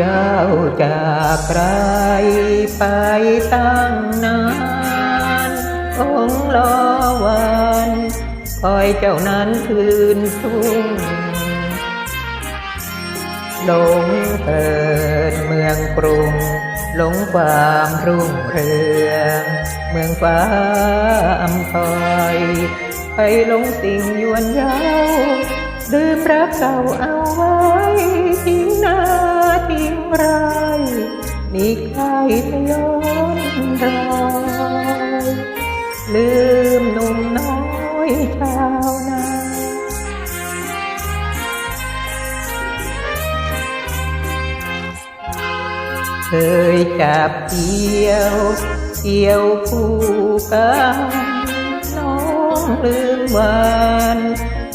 เจ้าจากไกลไปตั้งนาน องรอวันคอยเจ้านั้นคืนทุ่งหลงเปิดเมืองกรุงหลงความรุ่งเรืองเมืองฟ้าอำคอยไปหลงสิ่งยวนเย้าดืมรักเก่าเอาไว้ทิ้งน้า ทิ้งไรมีใครทยอนรอยลืมหนุ่มน้อยชาวนาเคยจับเกี่ยวเกี่ยวคู่กันน้องลืมวัน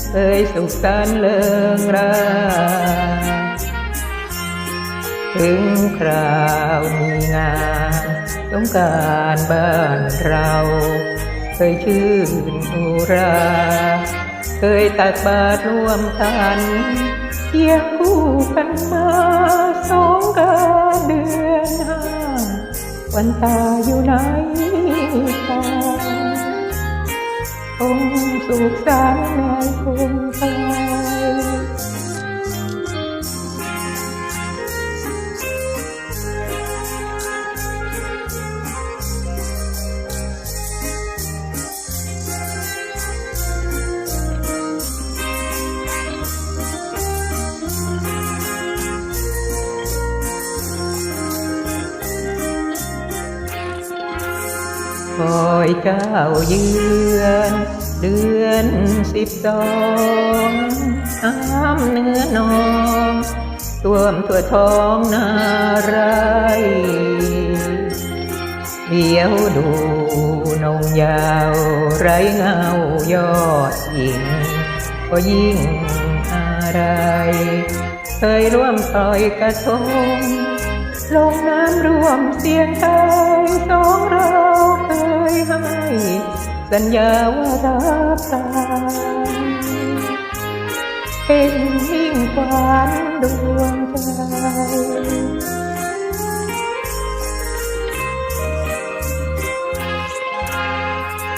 เคยสุขสันต์เลิงรา ถึงคราวมีงานสงการบ้านเรา เคยชื่นอุรา เคยตักบาตรร่วมกันเคียงคู่กันมาสองกาเดือนห้าวันตาอยู่ไหนกันคงสุขสันต์ในคงไทย คอยเจ้าเยือนเดือนสิบสองน้ำเนื้อนองท่วมทั่วท้องนาไรเดี๋ยวดูนงยาวไรเงายอดหญิงก็ยิ่งอะไร เคยร่วมต่อยกระทงลงน้ำร่วมเสียงตายสองเรา ให้ สัญญาว่ารับตายเป็นมิ่งขวัญดวงใจ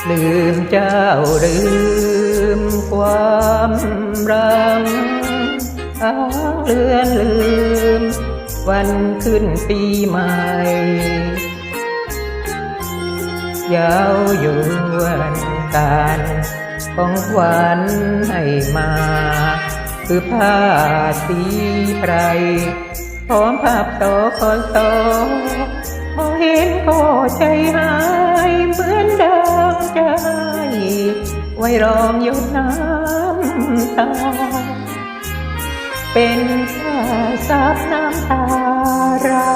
ลืมเจ้าลืมความรังอ้างเลือนลืม วันขึ้นปีใหม่ ยาวยวนการของขวัญให้มา คือผ้าสีไพรพร้อมภาพโตคอนโตพอเห็นก็ใจหายเหมือนดังใจ ไว้รองหยดน้ำตา เป็นผ้าซับน้ำตาเรา